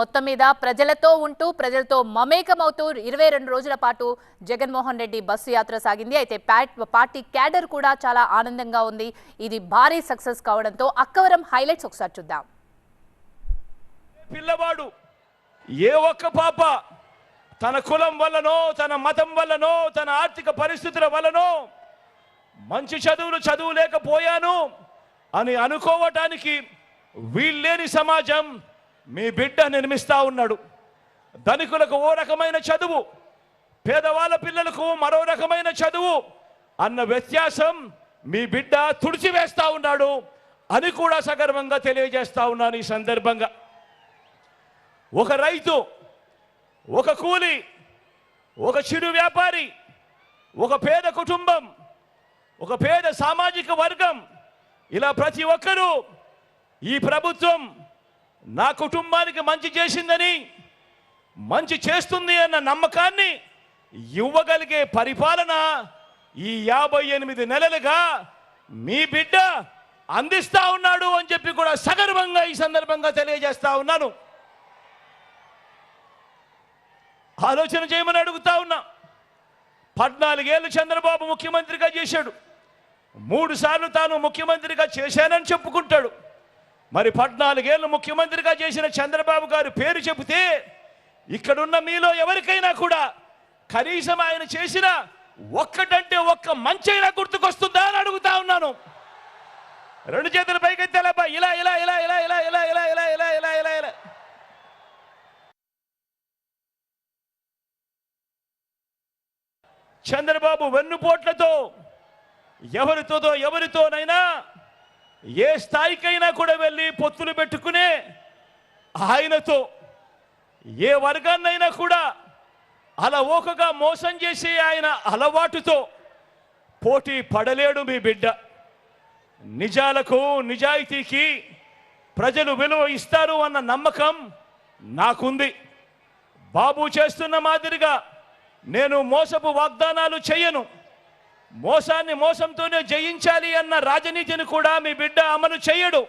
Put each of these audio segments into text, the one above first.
మొత్తం మీద ప్రజలతో ఉంటూ ప్రజలతో మమేకమవుతూ ఇరవై రెండు రోజుల పాటు జగన్మోహన్ రెడ్డి బస్సు యాత్ర సాగింది. అయితే ప్యాట్- పార్టీ క్యాడర్ కూడా చాలా ఆనందంగా ఉంది. ఇది భారీ సక్సెస్ కావడంతో అక్కవరం హైలైట్స్ ఒకసారి చూద్దాం. పిల్లవాడు ఏ ఒక్క పాప తన కులం వల్లనో తన మతం వల్లనో తన ఆర్థిక పరిస్థితుల వల్లనో మంచి చదువులు చదువులేకపోయాను అని అనుకోవటానికి వీళ్ళేని సమాజం. మీ బిడ్డ నిర్మిస్తా ఉన్నాడు. ధనికులకు ఓ రకమైన చదువు పేదవాళ్ళ పిల్లలకు మరో రకమైన చదువు అన్న వ్యత్యాసం మీ బిడ్డ తుడిచివేస్తా ఉన్నాడు అని కూడా సగర్వంగా తెలియజేస్తా ఉన్నాను ఈ సందర్భంగా. ఒక రైతు ఒక కూలి ఒక చిరు వ్యాపారి ఒక పేద కుటుంబం ఒక పేద సామాజిక వర్గం ఇలా ప్రతి ఒక్కరూ ఈ ప్రభుత్వం నా కుటుంబానికి మంచి చేసిందని మంచి చేస్తుంది అన్న నమ్మకాన్ని ఇవ్వగలిగే పరిపాలన ఈ యాభై ఎనిమిది నెలలుగా మీ బిడ్డ అందిస్తా ఉన్నాడు అని చెప్పి కూడా సగర్వంగా ఈ సందర్భంగా తెలియజేస్తా ఉన్నాను. ఆలోచన చేయమని అడుగుతా ఉన్నా. పద్నాలుగేళ్ళు చంద్రబాబు ముఖ్యమంత్రిగా చేశాడు. మూడు సార్లు తాను ముఖ్యమంత్రిగా చేశానని చెప్పుకుంటాడు. మరి పద్నాలుగేళ్ళు ముఖ్యమంత్రిగా చేసిన చంద్రబాబు గారి పేరు చెబితే ఇక్కడున్న మీలో ఎవరికైనా కూడా కనీసం ఆయన చేసిన ఒక్కటంటే ఒక్క మంచైనా గుర్తుకొస్తుందా అని అడుగుతా ఉన్నాను రెండు చేతుల పైకెత్తాలబ్బా ఇలా ఇలా ఇలా ఇలా ఇలా ఇలా ఇలా ఇలా ఇలా ఇలా ఇలా ఇలా చంద్రబాబు వెన్నుపోట్లతో ఎవరితోదో ఎవరితోనైనా ఏ స్థాయికైనా కూడా వెళ్ళి పొత్తులు పెట్టుకునే ఆయనతో ఏ వర్గాన్నైనా కూడా అలవోకగా మోసం చేసే ఆయన అలవాటుతో పోటీ పడలేడు మీ బిడ్డ. నిజాలకు నిజాయితీకి ప్రజలు విలువ ఇస్తారు అన్న నమ్మకం నాకుంది. బాబు చేస్తున్న మాదిరిగా నేను మోసపు వాగ్దానాలు చేయను. మోసాన్ని మోసంతోనే జయించాలి అన్న రాజనీతిని కూడా మీ బిడ్డ అమలు చేయడు.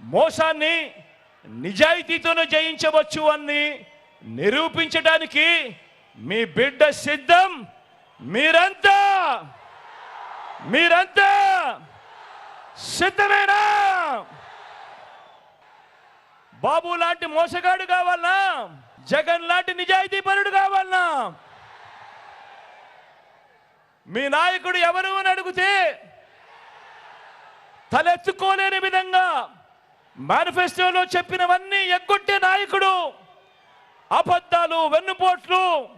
మోసాన్ని నిజాయితీతోనే జయించవచ్చు అని నిరూపించడానికి మీ బిడ్డ సిద్ధం. మీరంతా మీరంతా సిద్ధమేనా? బాబు లాంటి మోసగాడు కావాలనా జగన్ లాంటి నిజాయితీ పరుడు కావాలనా మీ నాయకుడు ఎవరు అని అడిగితే తలెత్తుకోలేని విధంగా మేనిఫెస్టోలో చెప్పినవన్నీ ఎగ్గొట్టే నాయకుడు అబద్ధాలు వెన్నుపోట్లు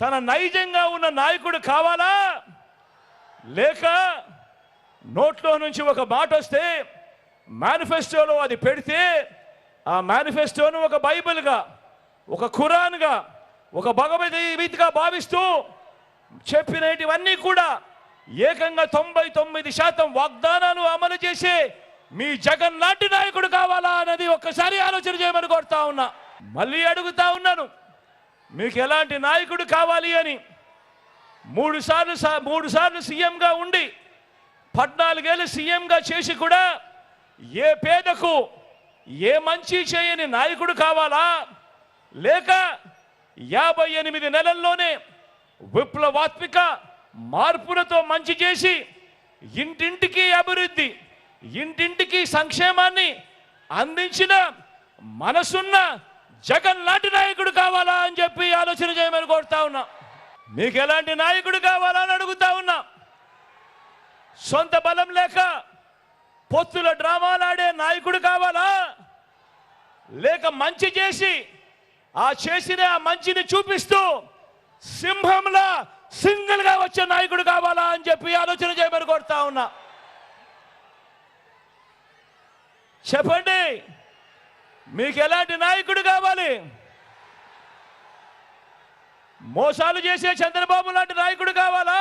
తన నైజంగా ఉన్న నాయకుడు కావాలా? లేక నోట్లో నుంచి ఒక మాట వస్తే మేనిఫెస్టోలో అది పెడితే ఆ మేనిఫెస్టోను ఒక బైబిల్గా ఒక ఖురాన్గా ఒక భగవద్గీతగా భావిస్తూ చెప్పినటివన్నీ కూడా ఏకంగా తొంభై తొమ్మిది శాతం వాగ్దానాలు అమలు చేసే మీ జగన్ లాంటి నాయకుడు కావాలా అనేది ఒక్కసారి ఆలోచన చేయమని కోరుతా ఉన్నా. మళ్ళీ అడుగుతా ఉన్నాను మీకు ఎలాంటి నాయకుడు కావాలి అని. మూడు సార్లు సా- మూడు సార్లు సీఎంగా ఉండి పద్నాలుగేళ్ళు సీఎంగా చేసి కూడా ఏ పేదకు ఏ మంచి చేయని నాయకుడు కావాలా? లేక యాభై ఎనిమిది నెలల్లోనే విప్లవాత్మిక మార్పులతో మంచి చేసి ఇంటింటికి అభివృద్ధి ఇంటింటికి సంక్షేమాన్ని అందించిన మనసున్న జగన్ లాంటి నాయకుడు కావాలా అని చెప్పి ఆలోచన చేయమని కోరుతా ఉన్నా. మీకు ఎలాంటి నాయకుడు కావాలా అని అడుగుతా ఉన్నా. సొంత బలం లేక పొత్తుల డ్రామాలాడే నాయకుడు కావాలా? లేక మంచి చేసి ఆ చేసిన ఆ మంచిని చూపిస్తూ సింహంలా సింగిల్గా వచ్చే నాయకుడు కావాలా అని చెప్పి ఆలోచన చేయమని కోరుతా ఉన్నా. చెప్పండి మీకు ఎలాంటి నాయకుడు కావాలి? మోసాలు చేసే చంద్రబాబు లాంటి నాయకుడు కావాలా?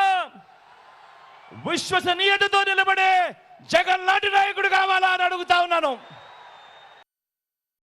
విశ్వసనీయతతో నిలబడే జగన్ లాంటి నాయకుడు కావాలా అని అడుగుతా ఉన్నాను.